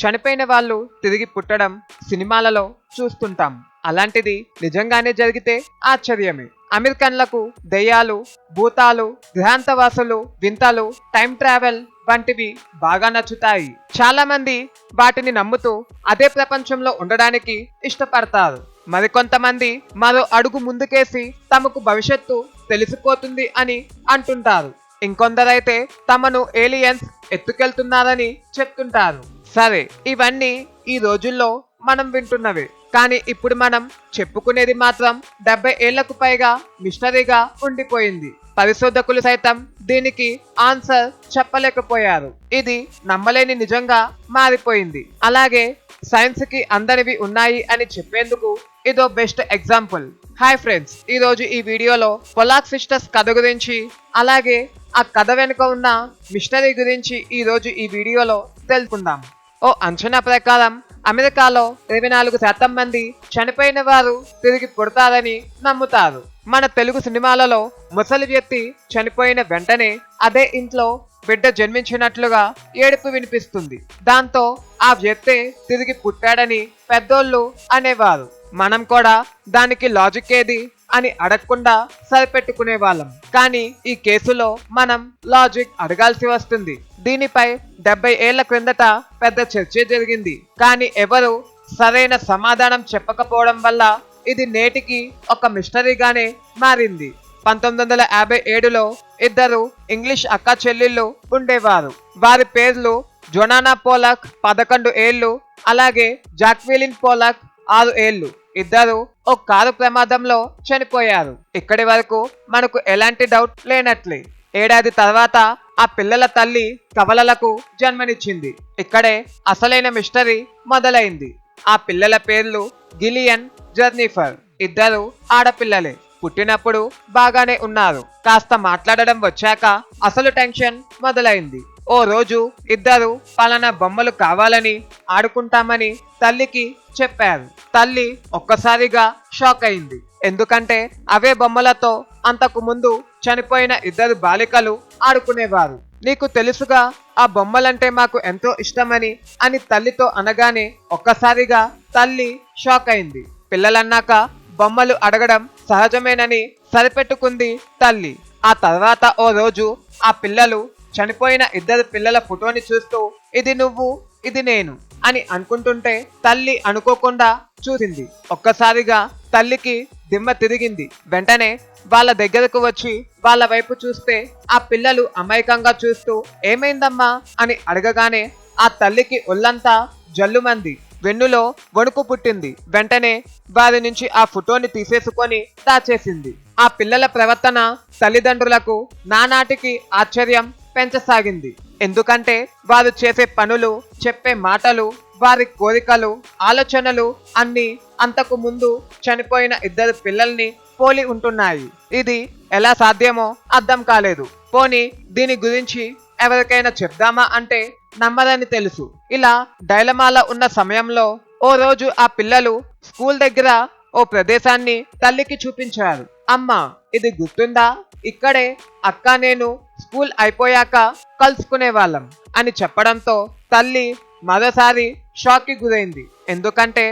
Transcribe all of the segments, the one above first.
చనిపోయిన వాళ్ళు తిరిగి పుట్టడం సినిమాలలో చూస్తుంటాం. అలాంటిది నిజంగానే జరిగితే ఆశ్చర్యమే. అమెరికన్లకు దెయ్యాలు భూతాలు గ్రహాంతవాసులు వింతలు టైం ట్రావెల్ వంటివి బాగా నచ్చుతాయి. చాలా మంది వాటిని నమ్ముతూ అదే ప్రపంచంలో ఉండడానికి ఇష్టపడతారు. మరికొంతమంది మరో అడుగు ముందుకేసి తమకు భవిష్యత్తు తెలిసిపోతుంది అని అంటుంటారు. ఇంకొందరైతే తమను ఏలియన్స్ ఎత్తుకెళ్తున్నారని చెప్తుంటారు. సరే ఇవన్నీ ఈ రోజుల్లో మనం వింటున్నవి. కానీ ఇప్పుడు మనం చెప్పుకునేది మాత్రం డెబ్బై ఏళ్ళకు పైగా మిషనరీగా ఉండిపోయింది. పరిశోధకులు సైతం దీనికి ఆన్సర్ చెప్పలేకపోయారు. ఇది నమ్మలేని నిజంగా మారిపోయింది. అలాగే సైన్స్కి అందరివి ఉన్నాయి అని చెప్పేందుకు ఇదో బెస్ట్ ఎగ్జాంపుల్. హాయ్ ఫ్రెండ్స్ ఈ రోజు ఈ వీడియోలో పొలాక్ సిస్టర్స్ కథ గురించి అలాగే ఆ కథ వెనుక ఉన్న మిషనరీ గురించి ఈ రోజు ఈ వీడియోలో తెలుసుకుందాం. ఓ అంచనా ప్రకారం అమెరికాలో ఇరవై నాలుగు శాతం మంది చనిపోయిన వారు తిరిగి పుడతారని నమ్ముతారు. మన తెలుగు సినిమాలలో ముసలి వ్యక్తి చనిపోయిన వెంటనే అదే ఇంట్లో బిడ్డ జన్మించినట్లుగా ఏడుపు వినిపిస్తుంది. దాంతో ఆ వ్యక్తి తిరిగి పుట్టాడని పెద్దోళ్ళు అనేవారు. మనం కూడా దానికి లాజిక్ ఏది? అని అడగకుండా సరిపెట్టుకునే వాళ్ళం. కానీ ఈ కేసులో మనం లాజిక్ అడగాల్సి వస్తుంది. దీనిపై డెబ్బై ఏళ్ళ క్రిందట పెద్ద చర్చ జరిగింది. కానీ ఎవరు సరైన సమాధానం చెప్పకపోవడం వల్ల ఇది నేటికి ఒక మిస్టరీగానే మారింది. పంతొమ్మిది వందల యాభై ఏడులో ఇద్దరు ఇంగ్లీష్ అక్క చెల్లెళ్ళు ఉండేవారు. వారి పేర్లు జొనానా పోలక్ పదకొండు ఏళ్ళు అలాగే జాక్విలిన్ పోలక్ ఆరు ఏళ్ళు. ఇద్దరు ఓ కారు ప్రమాదంలో చనిపోయారు. ఇక్కడి వరకు మనకు ఎలాంటి డౌట్ లేనట్లే. ఏడాది తర్వాత ఆ పిల్లల తల్లి కవలలకు జన్మనిచ్చింది. ఇక్కడే అసలైన మిస్టరీ మొదలైంది. ఆ పిల్లల పేర్లు గిలియన్ జర్నిఫర్. ఇద్దరు ఆడపిల్లలే. పుట్టినప్పుడు బాగానే ఉన్నారు. కాస్త మాట్లాడడం వచ్చాక అసలు టెన్షన్ మొదలైంది. ఓ రోజు ఇద్దరు పలానా బొమ్మలు కావాలని ఆడుకుంటామని తల్లికి చెప్పారు. తల్లి ఒక్కసారిగా షాక్ అయింది. ఎందుకంటే అవే బొమ్మలతో అంతకు ముందు చనిపోయిన ఇద్దరు బాలికలు ఆడుకునేవారు. నీకు తెలుసుగా ఆ బొమ్మలంటే మాకు ఎంతో ఇష్టమని అని తల్లితో అనగానే ఒక్కసారిగా తల్లి షాక్ అయింది. పిల్లలన్నాక బొమ్మలు అడగడం సహజమేనని సరిపెట్టుకుంది తల్లి. ఆ తర్వాత ఓ రోజు ఆ పిల్లలు చనిపోయిన ఇద్దరు పిల్లల ఫోటోని చూస్తూ ఇది నువ్వు ఇది నేను అని అనుకుంటుంటే తల్లి అనుకోకుండా చూసింది. ఒక్కసారిగా తల్లికి దిమ్మ తిరిగింది. వెంటనే వాళ్ళ దగ్గరకు వచ్చి వాళ్ళ వైపు చూస్తే ఆ పిల్లలు అమాయకంగా చూస్తూ ఏమైందమ్మా? అని అడగగానే ఆ తల్లికి ఒళ్ళంతా జల్లుమంది. వెన్నులో వణుకు పుట్టింది. వెంటనే వారి నుంచి ఆ ఫోటోని తీసేసుకొని దాచేసింది. ఆ పిల్లల ప్రవర్తన తల్లిదండ్రులకు నానాటికి ఆశ్చర్యం పెంచసాగింది. ఎందుకంటే వారు చేసే పనులు చెప్పే మాటలు వారి కోరికలు ఆలోచనలు అన్ని అంతకు ముందు చనిపోయిన ఇద్దరు పిల్లల్ని పోలి ఉంటున్నాయి. ఇది ఎలా సాధ్యమో అర్థం కాలేదు. పోని దీని గురించి ఎవరికైనా చెప్దామా అంటే నమ్మదని తెలుసు. ఇలా డైలమాల ఉన్న సమయంలో ఓ రోజు ఆ పిల్లలు స్కూల్ దగ్గర ఓ ప్రదేశాన్ని తల్లికి చూపించారు. అమ్మా ఇది గుర్తుందా? ఇక్కడే అక్క నేను స్కూల్ అయిపోయాక కలుసుకునే వాళ్ళం అని చెప్పడంతో తల్లి మరోసారి షాక్కి గురైంది. ఎందుకంటే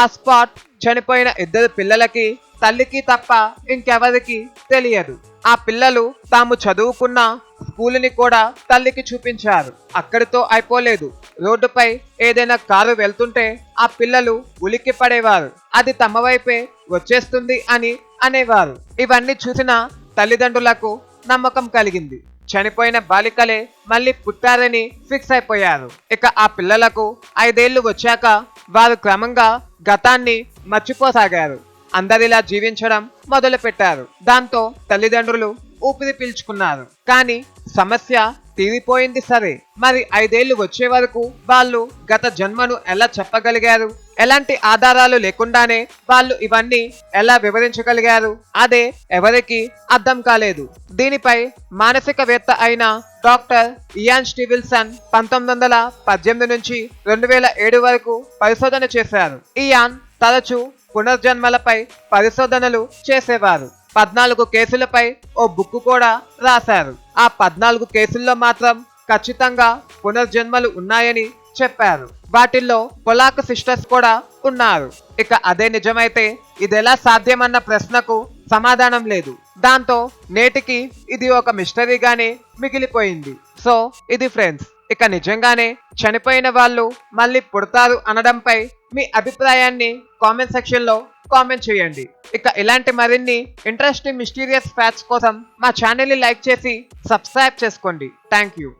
ఆ స్పాట్ చనిపోయిన ఇద్దరు పిల్లలకి తల్లికి తప్ప ఇంకెవరికి తెలియదు. ఆ పిల్లలు తాము చదువుకున్న స్కూలుని కూడా తల్లికి చూపించారు. అక్కడితో అయిపోలేదు. రోడ్డుపై ఏదైనా కారు వెళ్తుంటే ఆ పిల్లలు ఉలిక్కి పడేవారు. అది తమ వైపే వచ్చేస్తుంది అని అనేవారు. ఇవన్నీ చూసిన తల్లిదండ్రులకు నమ్మకం కలిగింది. చనిపోయిన బాలికలే మళ్ళీ పుట్టారని ఫిక్స్ అయిపోయారు. ఇక ఆ పిల్లలకు ఐదేళ్ళు వచ్చాక వారు క్రమంగా గతాన్ని మర్చిపోసాగారు. అందరిలా జీవించడం మొదలుపెట్టారు. దాంతో తల్లిదండ్రులు ఊపిరి పీల్చుకున్నారు. కానీ సమస్య తీరిపోయింది సరే. మరి ఐదేళ్ళు వచ్చే వరకు వాళ్ళు గత జన్మను ఎలా చెప్పగలిగారు? ఎలాంటి ఆధారాలు లేకుండానే వాళ్ళు ఇవన్నీ ఎలా వివరించగలిగారు? అదే ఎవరికి అర్థం కాలేదు. దీనిపై మానసికవేత్త అయిన డాక్టర్ ఇయాన్ స్టీవిల్సన్ పంతొమ్మిది వందల పద్దెనిమిది నుంచి రెండు వేల ఏడు వరకు పరిశోధన చేశారు. ఇయాన్ తరచూ పునర్జన్మలపై పరిశోధనలు చేసేవారు. పద్నాలుగు కేసులపై ఓ బుక్ కూడా రాశారు. ఆ పద్నాలుగు కేసుల్లో మాత్రం ఖచ్చితంగా పునర్జన్మలు ఉన్నాయని చెప్పారు. వాటిల్లో పొలాక్ సిస్టర్స్ కూడా ఉన్నారు. ఇక అదే నిజమైతే ఇది ఎలా సాధ్యమన్న ప్రశ్నకు సమాధానం లేదు. దాంతో నేటికి ఇది ఒక మిస్టరీగానే మిగిలిపోయింది. సో ఇది ఫ్రెండ్స్ ఇక నిజంగానే చనిపోయిన వాళ్ళు మళ్ళీ పుడతారు అనడంపై మీ అభిప్రాయాన్ని కామెంట్ సెక్షన్లో కామెంట్ చేయండి. ఇక ఇలాంటి మరిన్ని ఇంట్రెస్టింగ్ మిస్టీరియస్ ఫ్యాక్ట్స్ కోసం మా ఛానల్ని లైక్ చేసి సబ్స్క్రైబ్ చేసుకోండి. Thank you